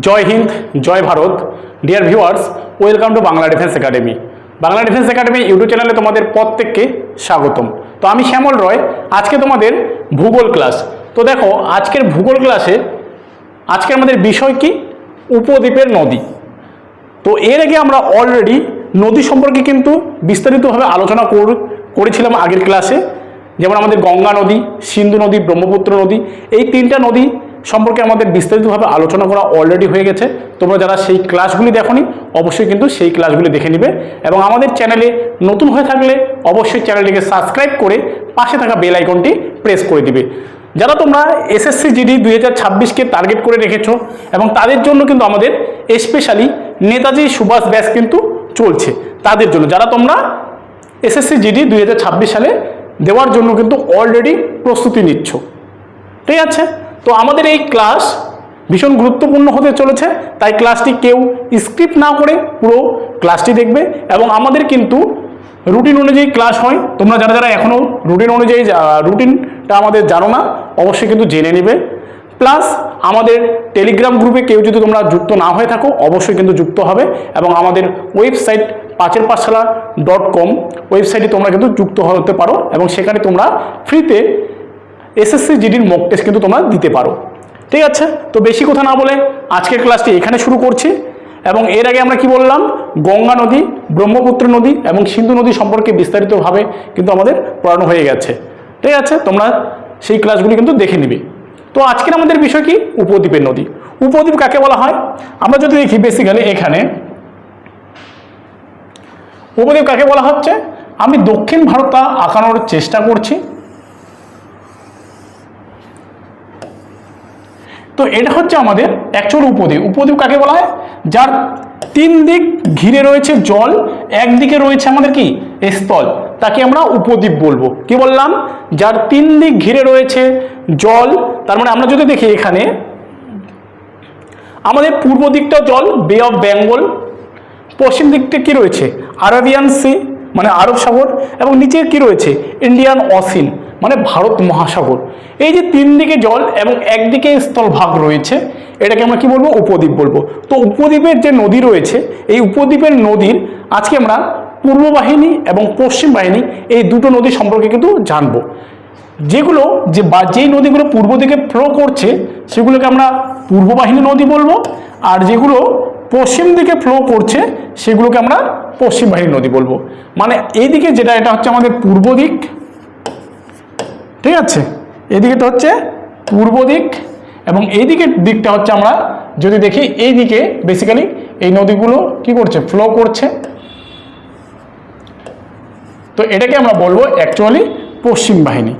জয় হিন্দ, জয় Bharat. Dear viewers welcome to Bangla defence academy Bangla defence academy YouTube চ্যানেলে তোমাদের প্রত্যেককে স্বাগতম। তো আমি শ্যামল রয়, আজকে তোমাদের ভূগোল ক্লাস তো দেখো, আজকের ভূগোল ক্লাসে আজকে আমাদের বিষয় কি? উপদ্বীপের নদী। তো এর আগে আমরা অলরেডি নদী সম্পর্কে কিন্তু বিস্তারিতভাবে আলোচনা কর- করেছিলাম আগের ক্লাসে যেমন আমাদের গঙ্গা নদী, সিন্ধু নদী, ব্রহ্মপুত্র নদী, এই তিনটা নদী সম্পর্কে আমাদের বিস্তারিতভাবে আলোচনা করা অলরেডি হয়ে গেছে। তোমরা যারা সেই ক্লাসগুলি দেখোনি, অবশ্যই কিন্তু সেই ক্লাসগুলি দেখে নিবে। এবং আমাদের চ্যানেলে নতুন হয়ে থাকলে অবশ্যই চ্যানেলটিকে সাবস্ক্রাইব করে পাশে থাকা বেল আইকনটি প্রেস করে দিবে। যারা তোমরা এসএসসি জিডি দুই হাজার ছাব্বিশকে টার্গেট করে রেখেছো এবং তাদের জন্য কিন্তু আমাদের স্পেশালি নেতাজি সুভাষ ব্যাস কিন্তু চলছে। তাদের জন্য। যারা তোমরা এসএসসি জিডি দুই হাজার ছাব্বিশ সালে দেওয়ার জন্য কিন্তু অলরেডি প্রস্তুতি নিচ্ছ। ঠিক আছে? তো আমাদের এই ক্লাস ভীষণ গুরুত্বপূর্ণ হতে চলেছে, তাই ক্লাসটি কেউ স্ক্রিপ্ট না করে পুরো ক্লাসটি দেখবে এবং আমাদের কিন্তু রুটিন অনুযায়ী ক্লাস হয়। তোমরা যারা যারা এখনও রুটিন অনুযায়ী রুটিনটা আমাদের জানো না, অবশ্যই কিন্তু জেনে নেবে। প্লাস আমাদের টেলিগ্রাম গ্রুপে কেউ যদি তোমরা যুক্ত না হয়ে থাকো, অবশ্যই কিন্তু যুক্ত হবে এবং আমাদের ওয়েবসাইট পাঁচের পাঠশালা ডট কম ওয়েবসাইটে তোমরা কিন্তু যুক্ত হতে পারো এবং সেখানে তোমরা ফ্রিতে এসএসসি জিডির মক টেস্ট কিন্তু তোমরা দিতে পারো। ঠিক আছে? তো বেশি কথা না বলে আজকের ক্লাসটি এখানে শুরু করছি এবং এর আগে আমরা কি বললাম? গঙ্গা নদী, ব্রহ্মপুত্র নদী এবং সিন্ধু নদী সম্পর্কে বিস্তারিতভাবে কিন্তু আমাদের পড়ানো হয়ে গেছে। ঠিক আছে? তোমরা সেই ক্লাসগুলি কিন্তু দেখে নিবে। তো আজকের আমাদের বিষয় কি? উপদ্বীপের নদী। উপদ্বীপ কাকে বলা হয়? আমরা যদি দেখি বেসিক্যালি এখানে, উপদ্বীপ কাকে বলা হচ্ছে? আমি দক্ষিণ ভারতটা আঁকানোর চেষ্টা করছি। তো এটা হচ্ছে আমাদের অ্যাকচুয়াল উপদ্বীপ। উপদ্বীপ কাকে বলা হয়? যার তিন দিক ঘিরে রয়েছে জল একদিকে রয়েছে আমাদের কি? স্থল। তাকে আমরা উপদ্বীপ বলব। কি বললাম? যার তিন দিক ঘিরে রয়েছে জল, তার মানে আমরা যদি দেখি এখানে, আমাদের পূর্ব দিকটা জল বে অফ বেঙ্গল পশ্চিম দিকটা কি রয়েছে? আরাবিয়ান সি মানে আরব সাগর, এবং নিচে কি রয়েছে? ইন্ডিয়ান অসিন মানে ভারত মহাসাগর। এই যে তিন দিকে জল এবং একদিকে স্থলভাগ রয়েছে, এটাকে আমরা কি বলব? উপদ্বীপ বলব। তো উপদ্বীপের যে নদী রয়েছে, এই উপদ্বীপের নদীর আজকে আমরা পূর্ব বাহিনী এবং পশ্চিম বাহিনী এই দুটো নদী সম্পর্কে কিন্তু জানব। যেগুলো যে বা যেই নদীগুলো পূর্ব দিকে ফ্লো করছে, সেগুলোকে আমরা পূর্ব বাহিনী নদী বলব, আর যেগুলো পশ্চিম দিকে ফ্লো করছে, সেগুলোকে আমরা পশ্চিম বাহিনী নদী বলব। মানে এইদিকে যেটা, এটা হচ্ছে আমাদের পূর্ব দিক ঠিক আছে? এদিকেটা হচ্ছে পূর্ব দিক এবং এই দিকের দিকটা হচ্ছে আমরা যদি দেখি এই দিকে বেসিক্যালি এই নদীগুলো কি করছে? ফ্লো করছে। তো এটাকে আমরা বলব অ্যাকচুয়ালি পশ্চিম বাহিনী।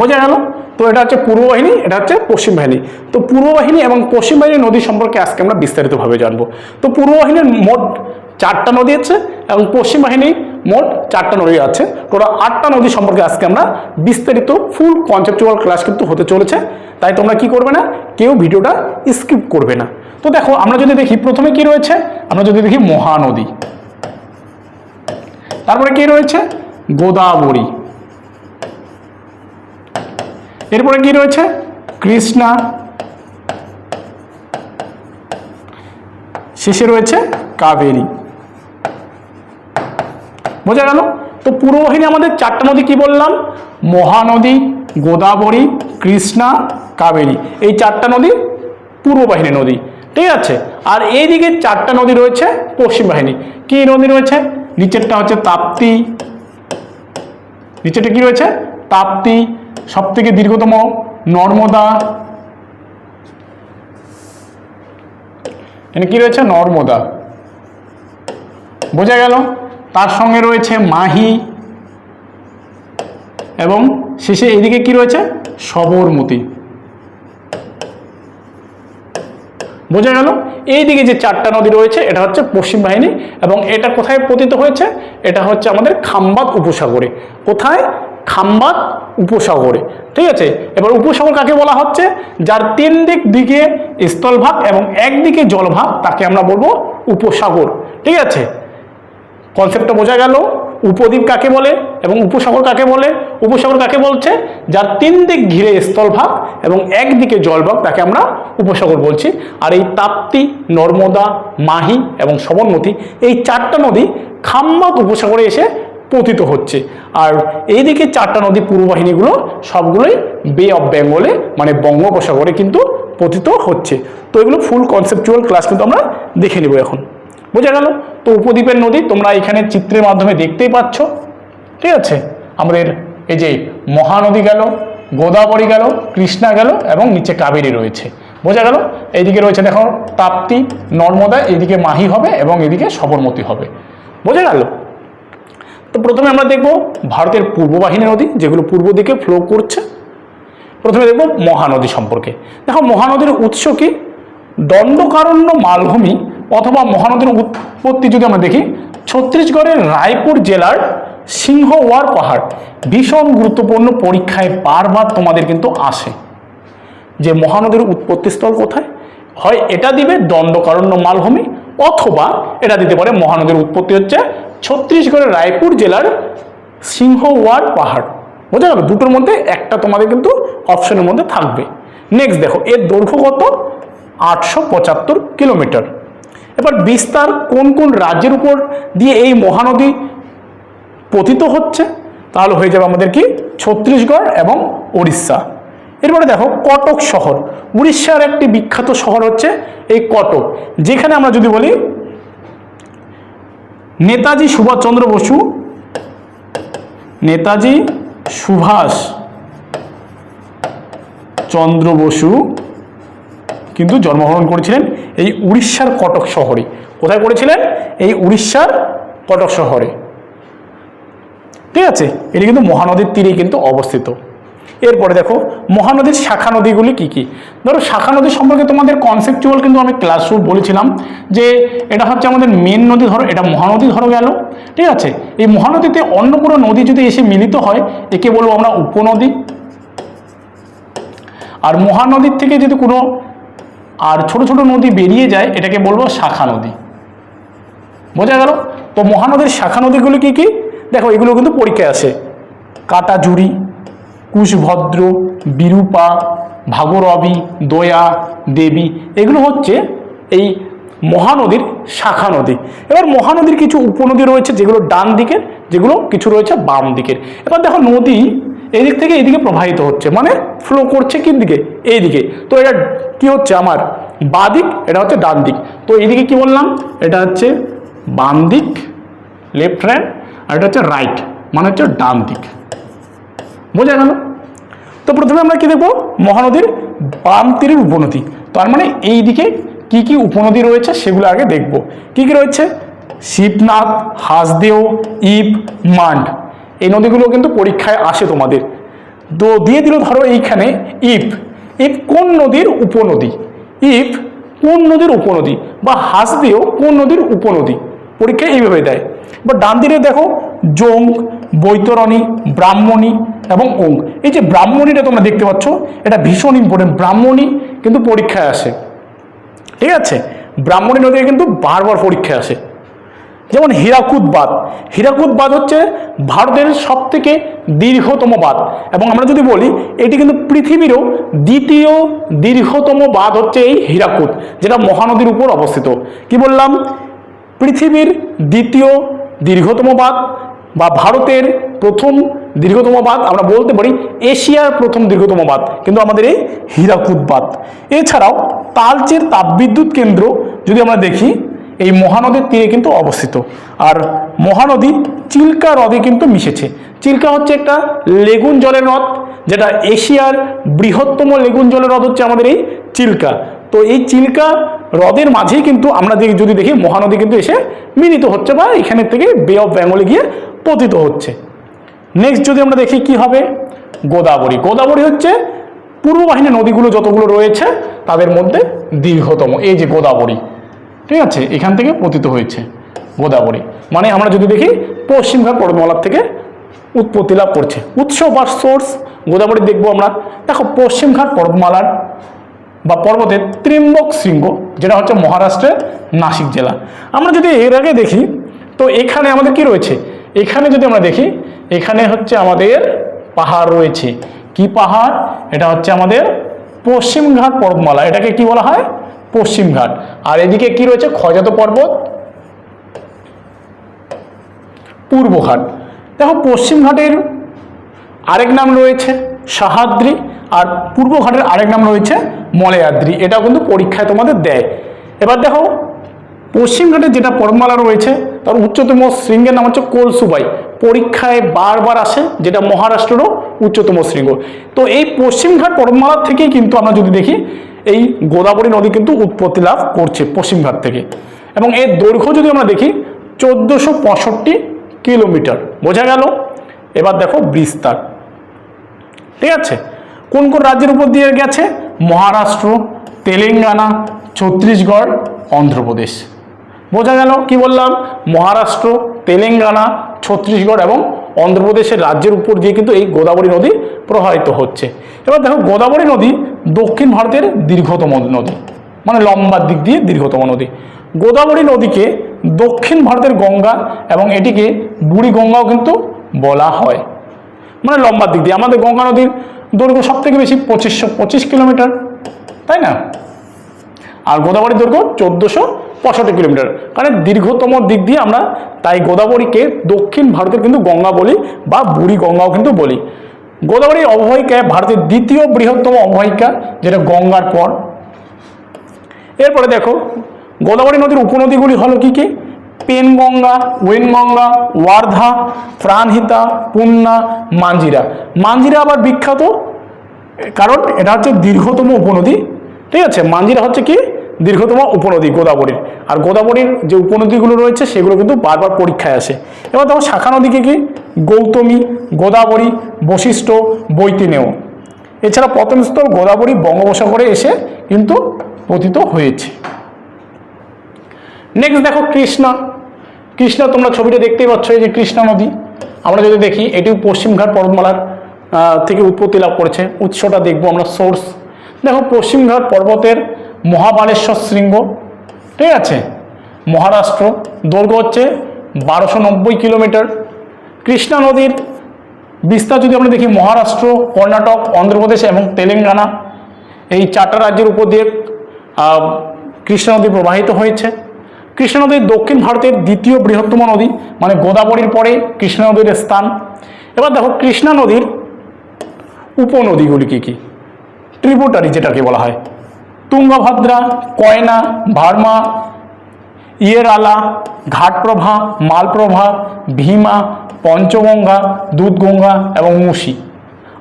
বোঝা গেল? তো এটা হচ্ছে পূর্ব বাহিনী, এটা হচ্ছে পশ্চিম বাহিনী। তো পূর্ব বাহিনী এবং পশ্চিম বাহিনীর নদী সম্পর্কে আজকে আমরা বিস্তারিতভাবে জানব। তো পূর্ব বাহিনীর মোট চারটা নদী আছে এবং পশ্চিম বাহিনী মোট চারটা নদী আছে। টোটাল আটটা নদী সম্পর্কে আজকে আমরা বিস্তারিত ফুল কনসেপচুয়াল ক্লাস কিন্তু হতে চলেছে। তাই তোমরা কি করবে না? কেউ ভিডিওটা স্কিপ করবে না। তো দেখো, আমরা যদি দেখি প্রথমে কি রয়েছে? আমরা যদি দেখি মহানদী। তারপরে কি রয়েছে? গোদাবরী। এরপরে কি রয়েছে? কৃষ্ণা। শেষে রয়েছে কাবেরী। বোঝা গেল? তো পূর্ব বাহিনী আমাদের চারটা নদী কি বললাম? মহানদী, গোদাবরী, কৃষ্ণা, কাবেরী। এই চারটা নদী পূর্ব বাহিনী নদী। ঠিক আছে? আর এই এইদিকে চারটা নদী রয়েছে পশ্চিম বাহিনী কি নদী রয়েছে? নিচেরটা হচ্ছে তাপ্তি। নিচেরটা কি রয়েছে? তাপ্তি। সব থেকে দীর্ঘতম নর্মদা। এখানে কি রয়েছে? নর্মদা। বোঝা গেল? তার সঙ্গে রয়েছে মাহি এবং শেষে এদিকে কি রয়েছে? সবরমতী। বোঝা গেল? এইদিকে যে চারটা নদী রয়েছে, এটা হচ্ছে পশ্চিম বাহিনী এবং এটা কোথায় পতিত হয়েছে? এটা হচ্ছে আমাদের খাম্বাত উপসাগরে। কোথায়? খাম্বাত উপসাগরে। ঠিক আছে? এবার উপসাগর কাকে বলা হচ্ছে? যার তিন দিক দিকে স্থলভাগ এবং একদিকে জলভাগ, তাকে আমরা বলব উপসাগর। ঠিক আছে? কনসেপ্টটা বোঝা গেল। উপদ্বীপ কাকে বলে এবং উপসাগর কাকে বলে? উপসাগর কাকে বলছে? যার তিন দিক ঘিরে স্থলভাগ এবং একদিকে জলভাগ, তাকে আমরা উপসাগর বলছি। আর এই তাপ্তি, নর্মদা, মাহি এবং সবরমতী এই চারটা নদী খাম্বাত উপসাগরে এসে পতিত হচ্ছে। আর এইদিকে চারটা নদী পূর্ববাহিনীগুলো সবগুলোই বে অফ বেঙ্গলে মানে বঙ্গোপসাগরে কিন্তু পতিত হচ্ছে। তো এগুলো ফুল কনসেপচুয়াল ক্লাস কিন্তু আমরা দেখে নেব এখন। বোঝা গেল? তো উপদ্বীপের নদী তোমরা এখানে চিত্রের মাধ্যমে দেখতেই পাচ্ছ। ঠিক আছে? আমাদের এই যে মহানদী গেল, গোদাবরী গেল, কৃষ্ণা গেল এবং নিচে কাবেরী রয়েছে। বোঝা গেল? এইদিকে রয়েছে দেখো তাপ্তি, নর্মদা, এইদিকে মাহি হবে এবং এদিকে সবরমতী হবে। বোঝা গেল? তো প্রথমে আমরা দেখব ভারতের পূর্ব বাহিনী নদী, যেগুলো পূর্ব দিকে ফ্লো করছে। প্রথমে দেখব মহানদী সম্পর্কে। দেখো মহানদীর উৎস কি? দণ্ডকারণ্য মালভূমি অথবা মহানদীর উৎপত্তি যদি আমরা দেখি, ছত্তিশগড়ের রায়পুর জেলার সিংহওয়ার পাহাড় ভীষণ গুরুত্বপূর্ণ পরীক্ষায় বারবার তোমাদের কিন্তু আসে। যে মহানদীর উৎপত্তিস্থল কোথায়? হয় এটা দিবে দণ্ডকারণ্য মালভূমি, অথবা এটা দিতে পারে মহানদীর উৎপত্তি হচ্ছে ছত্তিশগড়ের রায়পুর জেলার সিংহওয়ার পাহাড়। বোঝা গেল? দুটোর মধ্যে একটা তোমাদের কিন্তু অপশনের মধ্যে থাকবে। নেক্সট দেখো, এর দৈর্ঘ্য কত? আটশো পঁচাত্তর কিলোমিটার। এবার বিস্তার কোন কোন রাজ্যের উপর দিয়ে এই মহানদী পতিত হচ্ছে? তাহলে হয়ে যাবে আমাদের কি? ছত্তিশগড় এবং উড়িষ্যা এরপরে দেখো, কটক শহর। উড়িষ্যার একটি বিখ্যাত শহর হচ্ছে এই কটক। যেখানে আমরা যদি বলি, নেতাজি সুভাষচন্দ্র বসু, নেতাজি সুভাষ চন্দ্র বসু কিন্তু জন্মগ্রহণ করেছিলেন এই উড়িষ্যার কটক শহরে। কোথায় করেছিলেন এই উড়িষ্যার কটক শহরে। ঠিক আছে? এটি কিন্তু মহানদীর তীরে কিন্তু অবস্থিত। এরপরে দেখো, মহানদীর শাখা নদীগুলি কি কি? ধরো, শাখা নদী সম্পর্কে তোমাদের কনসেপচুয়াল কিন্তু আমি ক্লাস বলেছিলাম যে এটা হচ্ছে আমাদের মেন নদী, ধরো, এটা মহানদী ধরো গেল। ঠিক আছে? এই মহানদীতে অন্য কোনো নদী যদি এসে মিলিত হয়, একে বলব আমরা উপনদী। আর মহানদীর থেকে যদি কোনো আর ছোট ছোট নদী বেরিয়ে যায়, এটাকে বলব শাখা নদী। বোঝা গেল? তো মহানদীর শাখা নদীগুলো কি কি? দেখো, এগুলো কিন্তু পরীক্ষায় আসে। কাটাজুড়ি কুশভদ্র, বিরূপা, ভাগরবি, দয়া, দেবী, এগুলো হচ্ছে এই মহানদীর শাখা নদী। এবার মহানদীর কিছু উপনদী রয়েছে, যেগুলো ডান দিকের, যেগুলো কিছু রয়েছে বাম দিকের। এবার দেখো নদী এদিক থেকে এদিকে প্রবাহিত হচ্ছে মানে ফ্লো করছে কোন দিকে? এইদিকে। তো এটা কি হচ্ছে আমার? বাঁ দিক এটা হচ্ছে ডান দিক। তো এইদিকে কি বললাম? এটা হচ্ছে বাম দিক লেফট হ্যান্ড আর এটা হচ্ছে রাইট মানে হচ্ছে ডান দিক। বোঝা গেল? তো প্রথমে আমরা কি দেখব? মহানদীর বাম তীরের উপনদী। তার মানে এই দিকে কি কি উপনদী রয়েছে সেগুলো আগে দেখব। কি কি রয়েছে? শিবনাথ, হাসদেও ইপ মান্ড। এই নদীগুলো কিন্তু পরীক্ষায় আসে তোমাদের। তো দিয়ে দিল ধরো এইখানে ইপ ইপ কোন নদীর উপনদী? ইপ কোন নদীর উপনদী? বা হাঁস দিয়েও কোন নদীর উপনদী? পরীক্ষায় এইভাবে দেয়। বা ডান দিকে দেখো, জোং, বৈতরণী, ব্রাহ্মণী এবং ওং। এই যে ব্রাহ্মণীটা তোমরা দেখতে পাচ্ছ, এটা ভীষণ ইম্পর্টেন্ট ব্রাহ্মণী কিন্তু পরীক্ষায় আসে। ঠিক আছে? ব্রাহ্মণী নদীতে কিন্তু বারবার পরীক্ষায় আসে। যেমন হীরাকুদ বাঁধ। হীরাকুদ বাঁধ হচ্ছে ভারতের সব থেকে দীর্ঘতম বাঁধ। এবং আমরা যদি বলি, এটি কিন্তু পৃথিবীরও দ্বিতীয় দীর্ঘতম বাঁধ হচ্ছে এই হীরাকুদ, যেটা মহানদীর উপর অবস্থিত। কি বললাম? পৃথিবীর দ্বিতীয় দীর্ঘতম বাঁধ বা ভারতের প্রথম দীর্ঘতম বাঁধ, আমরা বলতে পারি এশিয়ার প্রথম দীর্ঘতম বাঁধ, কিন্তু আমাদের এই হীরাকুদ বাঁধ। এছাড়াও তালচের তাপবিদ্যুৎ কেন্দ্র যদি আমরা দেখি এই মহানদীর তীরে কিন্তু অবস্থিত। আর মহানদী চিল্কা হ্রদে কিন্তু মিশেছে। চিল্কা হচ্ছে একটা লেগুন জলের হ্রদ, যেটা এশিয়ার বৃহত্তম লেগুন জলের হ্রদ হচ্ছে আমাদের এই চিল্কা। তো এই চিল্কা হ্রদের মাঝেই কিন্তু আমরা যদি দেখি মহানদী কিন্তু এসে মিলিত হচ্ছে বা এখানের থেকে বে অফ বেঙ্গলে গিয়ে পতিত হচ্ছে। নেক্সট যদি আমরা দেখি কি হবে? গোদাবরী। গোদাবরী হচ্ছে পূর্ব বাহিনী নদীগুলো যতগুলো রয়েছে, তাদের মধ্যে দীর্ঘতম। এই যে গোদাবরী। ঠিক আছে, এখান থেকে পতিত হয়েছে গোদাবরী। মানে আমরা যদি দেখি পশ্চিমঘাট পর্বতমালার থেকে উৎপত্তি লাভ করছে। উৎস বা সোর্স গোদাবরী দেখব আমরা। দেখো পশ্চিমঘাট পর্বতমালার বা পর্বতের ত্রিম্বক শৃঙ্গ, যেটা হচ্ছে মহারাষ্ট্রের নাসিক জেলা। আমরা যদি এর আগে দেখি, তো এখানে আমাদের কি রয়েছে? এখানে যদি আমরা দেখি, এখানে হচ্ছে আমাদের পাহাড় রয়েছে। কি পাহাড়? এটা হচ্ছে আমাদের পশ্চিমঘাট পর্বতমালা এটাকে কি বলা হয়? পশ্চিমঘাট। আর এদিকে কি রয়েছে? ক্ষয়জাত পর্বত, পূর্বঘাট। দেখো, পশ্চিমঘাটের আরেক নাম রয়েছে সাহাদ্রি, আর পূর্বঘাটের আরেক নাম রয়েছে মলয়াদ্রি। এটাও কিন্তু পরীক্ষায় তোমাদের দেয়। এবার দেখো পশ্চিমঘাটের যেটা পর্বতমালা রয়েছে, তার উচ্চতম শৃঙ্গের নাম হচ্ছে কোলসুবাই। পরীক্ষায় বারবার আসে, যেটা মহারাষ্ট্রেরও উচ্চতম শৃঙ্গ। তো এই পশ্চিমঘাট পর্বতমালা থেকেই কিন্তু আমরা যদি দেখি এই গোদাবরী নদী কিন্তু উৎপত্তি লাভ করছে পশ্চিমঘাট থেকে। এবং এর দৈর্ঘ্য যদি আমরা দেখি, চোদ্দোশো পঁয়ষট্টি কিলোমিটার। বোঝা গেল? এবার দেখো বিস্তার। ঠিক আছে? কোন কোন রাজ্যের উপর দিয়ে গেছে? মহারাষ্ট্র, তেলেঙ্গানা, ছত্তিশগড়, অন্ধ্রপ্রদেশ। বোঝা গেল? কি বললাম? মহারাষ্ট্র, তেলেঙ্গানা, ছত্তিশগড় এবং অন্ধ্রপ্রদেশের রাজ্যের উপর দিয়ে কিন্তু এই গোদাবরী নদী প্রবাহিত হচ্ছে। এবার দেখো, গোদাবরী নদী দক্ষিণ ভারতের দীর্ঘতম নদী মানে লম্বার দিক দিয়ে দীর্ঘতম নদী। গোদাবরী নদীকে দক্ষিণ ভারতের গঙ্গা এবং এটিকে বুড়ি গঙ্গাও কিন্তু বলা হয়। মানে লম্বার দিক দিয়ে। আমাদের গঙ্গা নদীর দৈর্ঘ্য সব থেকে বেশি পঁচিশশো পঁচিশ কিলোমিটার, তাই না? আর গোদাবরীর দৈর্ঘ্য চোদ্দোশো পঁয়ষট্টি কিলোমিটার। কারণ দীর্ঘতম দিক দিয়ে আমরা তাই গোদাবরীকে দক্ষিণ ভারতের কিন্তু গঙ্গা বলি বা বুড়ি গঙ্গাও কিন্তু বলি। গোদাবরী অববাহিকা ভারতের দ্বিতীয় বৃহত্তম অববাহিকা, যেটা গঙ্গার পর। এরপরে দেখো, গোদাবরী নদীর উপনদীগুলি হলো কি কি? পেনগঙ্গা, ওয়েনগঙ্গা, ওয়ার্ধা, প্রাণহিতা, পুন্না, মাঞ্জিরা। মাঞ্জিরা আবার বিখ্যাত, কারণ এটা হচ্ছে দীর্ঘতম উপনদী। ঠিক আছে, মাঞ্জিরা হচ্ছে কি? দীর্ঘতম উপনদী গোদাবরীর। আর গোদাবরীর যে উপনদীগুলো রয়েছে, সেগুলো কিন্তু বারবার পরীক্ষায় আসে। এবার দেখো, শাখা নদীকে কি? গৌতমী, গোদাবরী, বশিষ্ঠ, বৈতিনেয়। এছাড়া পতনস্থল গোদাবরী বঙ্গোপসাগরে এসে কিন্তু পতিত হয়েছে। নেক্সট দেখো, কৃষ্ণা। কৃষ্ণা, তোমরা ছবিটা দেখতেই পাচ্ছ, এই যে কৃষ্ণা নদী। আমরা যদি দেখি, এটিও পশ্চিমঘাট পর্বতমালার থেকে উৎপত্তি লাভ করেছে। উৎসটা দেখব আমরা সোর্স দেখো পশ্চিমঘাট পর্বতের মহাবালেশ্বর শৃঙ্গ, ঠিক আছে? মহারাষ্ট্র, দৈর্ঘ্য হচ্ছে বারোশো নব্বই কিলোমিটার। কৃষ্ণা নদীর বিস্তার যদি আমরা দেখি, মহারাষ্ট্র, কর্ণাটক, অন্ধ্রপ্রদেশ এবং তেলেঙ্গানা, এই চারটা রাজ্যের উপর দিয়ে কৃষ্ণা নদী প্রবাহিত হয়েছে। কৃষ্ণা নদী দক্ষিণ ভারতের দ্বিতীয় বৃহত্তম নদী মানে গোদাবরীর পরে কৃষ্ণা নদীর স্থান। এবার দেখো, কৃষ্ণা নদীর উপনদীগুলি কী কী? ট্রিবিউটারি যেটাকে বলা হয়। তুঙ্গভদ্রা, কয়না, ভার্মা, ইয়েরালা, ঘাটপ্রভা, মালপ্রভা, ভীমা, পঞ্চগঙ্গা, দুধগঙ্গা এবং মুসি।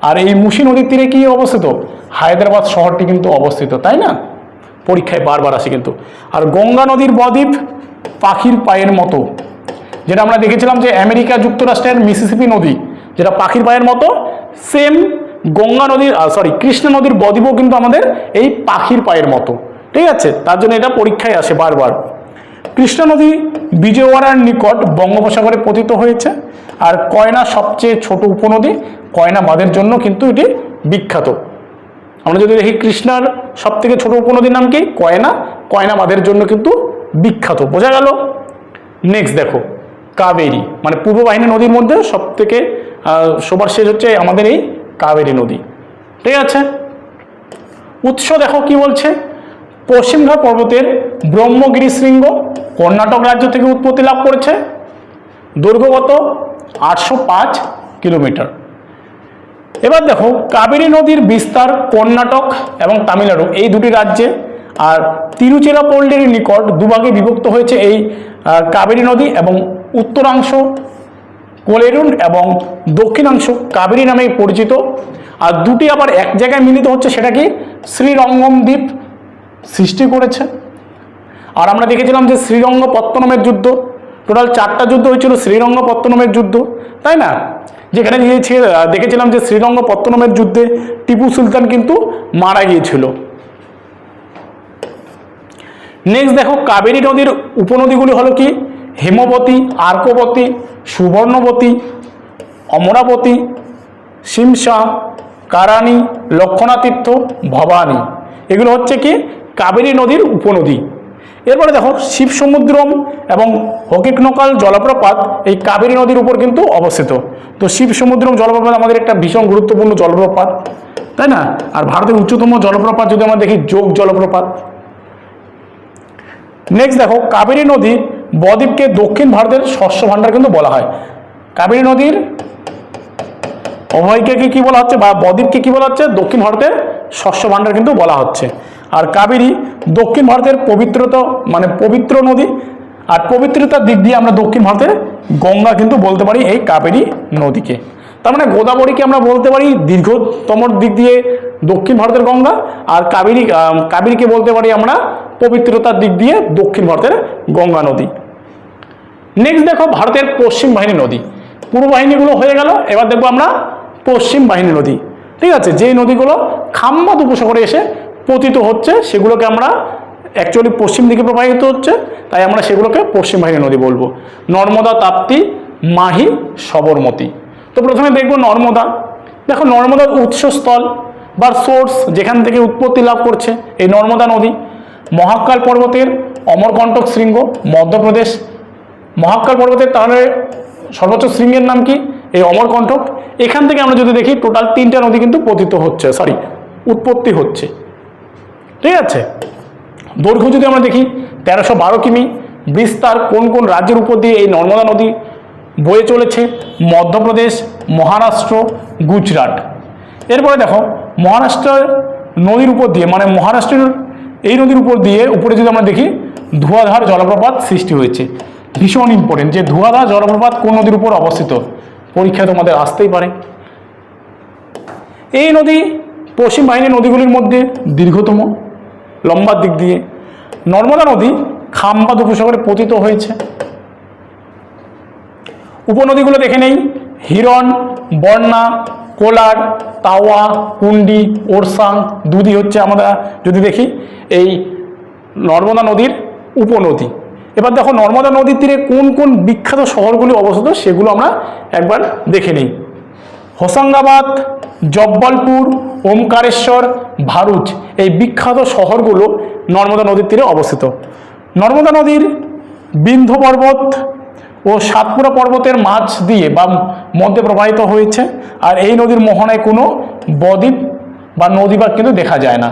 আর এই মুসি নদীর তীরে কি অবস্থিত? হায়দ্রাবাদ শহরটি কিন্তু অবস্থিত, তাই না? পরীক্ষায় বারবার আসে কিন্তু। আর গঙ্গা নদীর বদ্বীপ পাখির পায়ের মতো। যেটা আমরা দেখেছিলাম যে আমেরিকা যুক্তরাষ্ট্রের মিসিসিপি নদী, যেটা পাখির পায়ের মতো, সেম গঙ্গা নদীর সরি কৃষ্ণ নদীর বদ্বীপও কিন্তু আমাদের এই পাখির পায়ের মতো। ঠিক আছে? তার জন্য এটা পরীক্ষায় আসে বারবার। কৃষ্ণা নদী বিজয়ওয়াড়ার নিকট বঙ্গোপসাগরে পতিত হয়েছে। আর কয়না সবচেয়ে ছোট উপনদী? কয়না বাঁধের জন্য কিন্তু এটি বিখ্যাত। আমরা যদি দেখি কৃষ্ণার সব থেকে ছোট উপনদীর নাম কি? কয়না। কয়না বাঁধের জন্য কিন্তু বিখ্যাত। বোঝা গেল? নেক্সট দেখো, কাবেরী। মানে পূর্ব বাহিনী নদীর মধ্যে সব থেকে সবার শেষ হচ্ছে আমাদের এই কাবেরী নদী। ঠিক আছে? উৎস দেখো কি বলছে? পশ্চিমঘাট পর্বতের ব্রহ্মগিরি শৃঙ্গ কর্ণাটক রাজ্য থেকে উৎপত্তি লাভ করেছে। দৈর্ঘ্যগত আটশো পাঁচ কিলোমিটার। এবার দেখো, কাবেরী নদীর বিস্তার কর্ণাটক এবং তামিলনাড়ু, এই দুটি রাজ্যে আর তিরুচিরাপল্লির নিকট দুভাগে বিভক্ত হয়েছে এই কাবেরী নদী এবং উত্তরাংশ কোলেরুন এবং দক্ষিণাংশ কাবেরী নামে পরিচিত। আর দুটি আবার এক জায়গায় মিলিত হচ্ছে, সেটা কি? শ্রীরঙ্গম দ্বীপ সৃষ্টি করেছে। আর আমরা দেখেছিলাম যে শ্রীরঙ্গপত্তনমের যুদ্ধ, টোটাল চারটা যুদ্ধ হয়েছিল শ্রীরঙ্গপত্তনমের যুদ্ধ, তাই না? যেখানে গিয়েছে দেখেছিলাম যে শ্রীরঙ্গপত্তনমের যুদ্ধে টিপু সুলতান কিন্তু মারা গিয়েছিল। নেক্সট দেখো, কাবেরী নদীর উপনদীগুলি হলো কি? হেমবতী, আর্কবতী, সুবর্ণবতী, অমরাবতী শিমসা কারানি লক্ষণাতীর্থ, ভবানী। এগুলো হচ্ছে কি? কাবেরী নদীর উপনদী। এরপরে দেখো শিব সমুদ্রম এবং হকিকনকাল জলপ্রপাত এই কাবেরী নদীর উপর কিন্তু অবস্থিত। তো শিব সমুদ্রম জলপ্রপাত আমাদের একটা ভীষণ গুরুত্বপূর্ণ জলপ্রপাত, তাই না? আর ভারতের উচ্চতম জলপ্রপাত যদি আমরা দেখি, যোগ জলপ্রপাত। নেক্সট দেখো, কাবেরী নদী বদ্বীপকে দক্ষিণ ভারতের শস্য ভাণ্ডার কিন্তু বলা হয়। কাবেরী নদীর অভয়কে কি বলা হচ্ছে বা বদ্বীপকে কি বলা হচ্ছে? দক্ষিণ ভারতের শস্য ভাণ্ডার কিন্তু বলা হচ্ছে। আর কাবেরী দক্ষিণ ভারতের পবিত্রতা মানে পবিত্র নদী। আর পবিত্রতার দিক দিয়ে আমরা দক্ষিণ ভারতের গঙ্গা কিন্তু বলতে পারি এই কাবেরী নদীকে। তার মানে গোদাবরীকে আমরা বলতে পারি দীর্ঘতম দিক দিয়ে দক্ষিণ ভারতের গঙ্গা। আর কাবেরী কাবেরীকে বলতে পারি আমরা পবিত্রতার দিক দিয়ে দক্ষিণ ভারতের গঙ্গা নদী। নেক্সট দেখো ভারতের পশ্চিম বাহিনী নদী। পূর্ব বাহিনীগুলো হয়ে গেল, এবার দেখব আমরা পশ্চিম বাহিনী নদী। ঠিক আছে, যেই নদীগুলো খাম্বাদ উপসাগরে এসে পতিত হচ্ছে, সেগুলোকে আমরা অ্যাকচুয়ালি পশ্চিম দিকে প্রবাহিত হচ্ছে, তাই আমরা সেগুলোকে পশ্চিম বাহিনী নদী বলব। নর্মদা, তাপ্তি, মাহি, সবরমতী। তো প্রথমে দেখব নর্মদা। দেখো নর্মদার উৎসস্থল বা সোর্স যেখান থেকে উৎপত্তি লাভ করছে, এই নর্মদা নদী। মহাকাল পর্বতের অমরকণ্টক শৃঙ্গ, মধ্যপ্রদেশ মহাকাল পর্বতের তাহলে সর্বোচ্চ শৃঙ্গের নাম কি? এই অমরকণ্টক এখান থেকে আমরা যদি দেখি, টোটাল তিনটা নদী কিন্তু পতিত হচ্ছে সরি উৎপত্তি হচ্ছে। ঠিক আছে? দৈর্ঘ্য যদি আমরা দেখি, তেরোশো বারো কিমি। বিস্তার কোন কোন রাজ্যের উপর দিয়ে এই নর্মদা নদী বয়ে চলেছে? মধ্যপ্রদেশ, মহারাষ্ট্র, গুজরাট। এরপরে দেখো, মহারাষ্ট্রের নদীর উপর দিয়ে মানে মহারাষ্ট্রের এই নদীর উপর দিয়ে, উপরে যদি আমরা দেখি, ধোঁয়াধার জলপ্রপাত সৃষ্টি হয়েছে। ভীষণ ইম্পর্টেন্ট যে ধোঁয়াধার জলপ্রপাত কোন নদীর উপর অবস্থিত? পরীক্ষা তোমাদের আসতেই পারে। এই নদী পশ্চিম বাহিনীর নদীগুলির মধ্যে দীর্ঘতম, লম্বার দিক দিয়ে। নর্মদা নদী খাম্বাদ উপসাগরে পতিত হয়েছে। উপনদীগুলো দেখে নেই। হিরণ, বন্যা, কোলার, তাওয়া, কুন্ডি, ওরসাং দুদি হচ্ছে আমরা যদি দেখি, এই নর্মদা নদীর উপনদী। এবার দেখো নর্মদা নদীর তীরে কোন কোন বিখ্যাত শহরগুলি অবস্থিত সেগুলো আমরা একবার দেখে নিই। হোসাঙ্গাবাদ জব্বলপুর, ওমকারেশ্বর, ভারুচ এই বিখ্যাত শহরগুলো নর্মদা নদীর তীরে অবস্থিত। নর্মদা নদীর বিন্ধ্য পর্বত ও সাতপুরা পর্বতের মাঝ দিয়ে বা মধ্যে প্রবাহিত হয়েছে, আর এই নদীর মোহনায় কোনো বদ্বীপ বা নদীবাগ কিন্তু দেখা যায় না।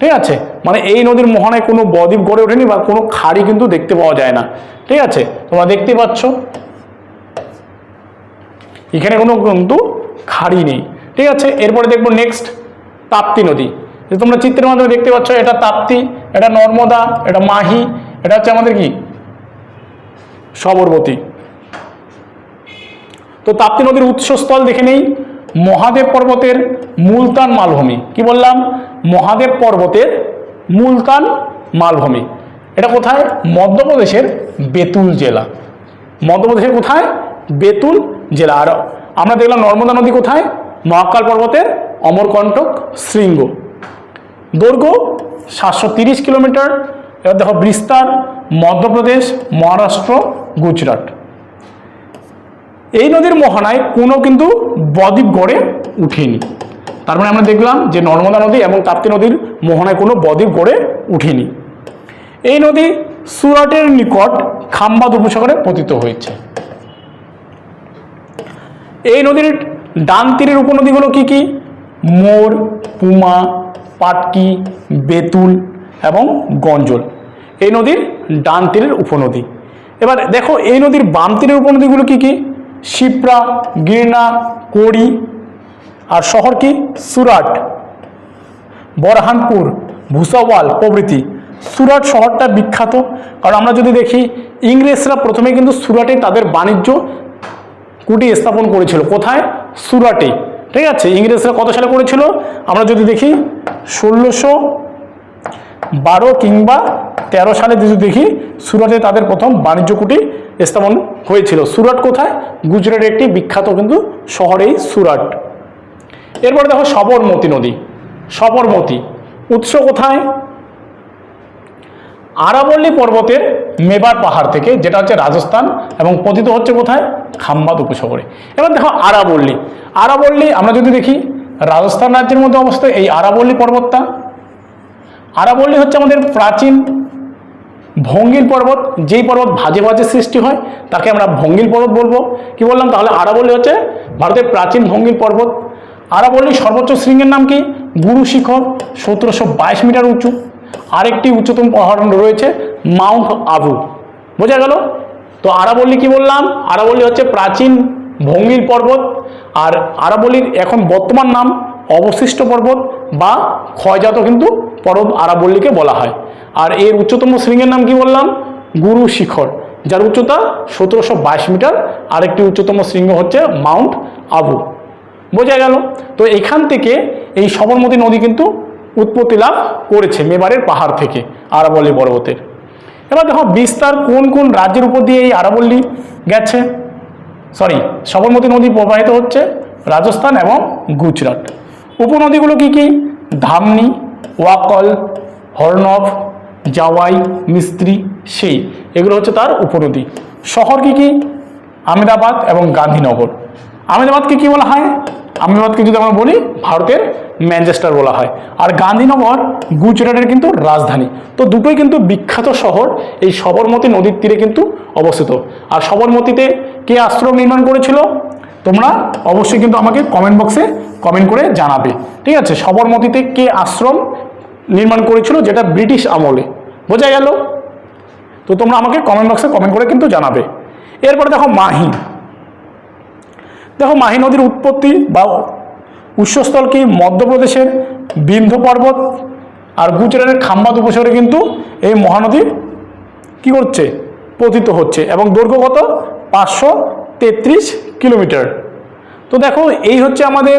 ঠিক আছে? মানে এই নদীর মোহনায় কোনো বদ্বীপ গড়ে ওঠেনি বা কোনো খাড়ি কিন্তু দেখতে পাওয়া যায় না। ঠিক আছে? তোমরা দেখতে পাচ্ছ? এখানে কোনো কিন্তু খাড়ি নেই। ঠিক আছে? এরপরে দেখব নেক্সট তাপ্তি নদী। যে তোমরা চিত্রের মাধ্যমে দেখতে পাচ্ছ, এটা তাপ্তি, এটা নর্মদা, এটা মাহি, এটা হচ্ছে আমাদের কি? সবরবতী তো তাপ্তি নদীর উৎসস্থল দেখে নেই। মহাদেব পর্বতের মুলতান মালভূমি। কি বললাম? মহাদেব পর্বতের মুলতান মালভূমি। এটা কোথায়? মধ্যপ্রদেশের বেতুল জেলা। মধ্যপ্রদেশের কোথায়? বেতুল জেলা। আর আমরা দেখলাম নর্মদা নদী কোথায়? মহাকাল পর্বতের অমরকণ্টক শৃঙ্গ। দৈর্ঘ্য সাতশো তিরিশ কিলোমিটার। এবার দেখো বিস্তার, মধ্যপ্রদেশ, মহারাষ্ট্র, গুজরাট। এই নদীর মোহনায় কোনো কিন্তু বদ্বীপ গড়ে উঠেনি। তার মানে আমরা দেখলাম যে নর্মদা নদী এবং তাপ্তি নদীর মোহনায় কোনো বদ্বীপ গড়ে উঠেনি। এই নদী সুরাটের নিকট খাম্বাদ উপসাগরে পতিত হয়েছে। এই নদীর ডান তীরের উপনদীগুলো কি কি? মোর, পুমা, পাটকি, বেতুল এবং গঞ্জল। এই নদীর ডান তীরের উপনদী। এবার দেখো, এই নদীর বাম তীরের উপনদীগুলো কি কি? শিপ্রা, গিরনা, কোড়ি আর শহর কি? সুরাট। বরহানপুর, ভুসাওয়াল প্রভৃতি। সুরাট শহরটা বিখ্যাত। কারণ আমরা যদি দেখি, ইংরেজরা প্রথমে কিন্তু সুরাটে তাদের বাণিজ্য কুটি স্থাপন করেছিল। কোথায়? সুরাটে। ঠিক আছে? ইংরেজরা কত সালে করেছিল? আমরা যদি দেখি, ষোলোশো বারো কিংবা তেরো সালে যদি দেখি, সুরাটে তাদের প্রথম বাণিজ্য কুটি স্থাপন হয়েছিল। সুরাট কোথায়? গুজরাটের একটি বিখ্যাত কিন্তু শহরেই সুরাট। এরপরে দেখো সবরমতী নদী। সবরমতী। উৎস কোথায়? আরাবল্লী পর্বতের মেবার পাহাড় থেকে, যেটা হচ্ছে রাজস্থান, এবং পতিত হচ্ছে কোথায়? খাম্বাদ উপসাগরে। এবার দেখো আরাবল্লী। আরাবল্লী, আমরা যদি দেখি, রাজস্থান রাজ্যের মধ্যে অবস্থিত এই আরাবল্লী পর্বতটা। আরাবল্লী হচ্ছে আমাদের প্রাচীন ভঙ্গিল পর্বত। যেই পর্বত ভাজে ভাজে সৃষ্টি হয়, তাকে আমরা ভঙ্গিল পর্বত বলব। কি বললাম? তাহলে আরাবল্লী হচ্ছে ভারতের প্রাচীন ভঙ্গিল পর্বত। আরাবল্লীর সর্বোচ্চ শৃঙ্গের নাম কি? গুরু শিখর, সতেরোশো বাইশ মিটার উঁচু। আরেকটি উচ্চতম পাহাড় রয়েছে, মাউন্ট আবু। বোঝা গেল? তো আরাবল্লী কি বললাম? আরাবল্লী হচ্ছে প্রাচীন ভঙ্গির পর্বত, আর আরাবল্লীর এখন বর্তমান নাম অবশিষ্ট পর্বত বা ক্ষয়জাত কিন্তু পর্বত আরাবল্লীকে বলা হয়। আর এর উচ্চতম শৃঙ্গের নাম কি বললাম? গুরু শিখর, যার উচ্চতা সতেরোশো বাইশ মিটার। আরেকটি উচ্চতম শৃঙ্গ হচ্ছে মাউন্ট আবু। বোঝা গেল। তো এখান থেকে এই সবরমতী নদী কিন্তু উৎপত্তি লাভ করেছে মেবারের পাহাড় থেকে, আরাবল্লী পর্বতের। এবার দেখো বিস্তার কোন কোন রাজ্যের উপর দিয়ে এই আরাবল্লী গেছে? সরি সবরমতী নদী প্রবাহিত হচ্ছে রাজস্থান এবং গুজরাট। উপনদীগুলো কি কি? ধামনি, ওয়াকল হরনভ জাওয়াই, মিস্ত্রি, সেই। এগুলো হচ্ছে তার উপনদী। শহর কি কি? আহমেদাবাদ এবং গান্ধীনগর। আহমেদাবাদকে কি বলা হয়? আহমেদাবাদকে যদি আমরা বলি, ভারতের ম্যানচেস্টার বলা হয়। আর গান্ধীনগর, গুজরাটের কিন্তু রাজধানী। তো দুটোই কিন্তু বিখ্যাত শহর। এই সবরমতী নদীর তীরে কিন্তু অবস্থিত। আর সবরমতীতে কে আশ্রম নির্মাণ করেছিল? তোমরা অবশ্যই কিন্তু আমাকে কমেন্ট বক্সে কমেন্ট করে জানাবে। ঠিক আছে? সবরমতীতে কে আশ্রম নির্মাণ করেছিল? যেটা ব্রিটিশ আমলে। বোঝা গেল? তো তোমরা আমাকে কমেন্ট বক্সে কমেন্ট করে কিন্তু জানাবে। এরপরে দেখো মাহি দেখো মাহি নদীর উৎপত্তি বা উৎসস্থল কি মধ্যপ্রদেশের বিন্ধ্য পর্বত আর গুজরাটের খাম্বাত উপসাগরে কিন্তু এই মহানদী কি করছে? পতিত হচ্ছে এবং দৈর্ঘ্য কত? পাঁচশো তেত্রিশ কিলোমিটার। তো দেখো, এই হচ্ছে আমাদের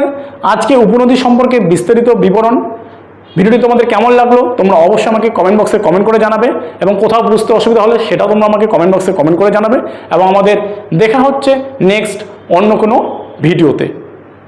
আজকে উপনদী সম্পর্কে বিস্তারিত বিবরণ। ভিডিওটি তোমাদের কেমন লাগল তোমরা অবশ্যই আমাকে কমেন্ট বক্সে কমেন্ট করে জানাবে এবং কোথাও বুঝতে অসুবিধা হলে সেটাও তোমরা আমাকে কমেন্ট বক্সে কমেন্ট করে জানাবে। এবং আমাদের দেখা হচ্ছে নেক্সট অন্য কোনো ভিডিওতে।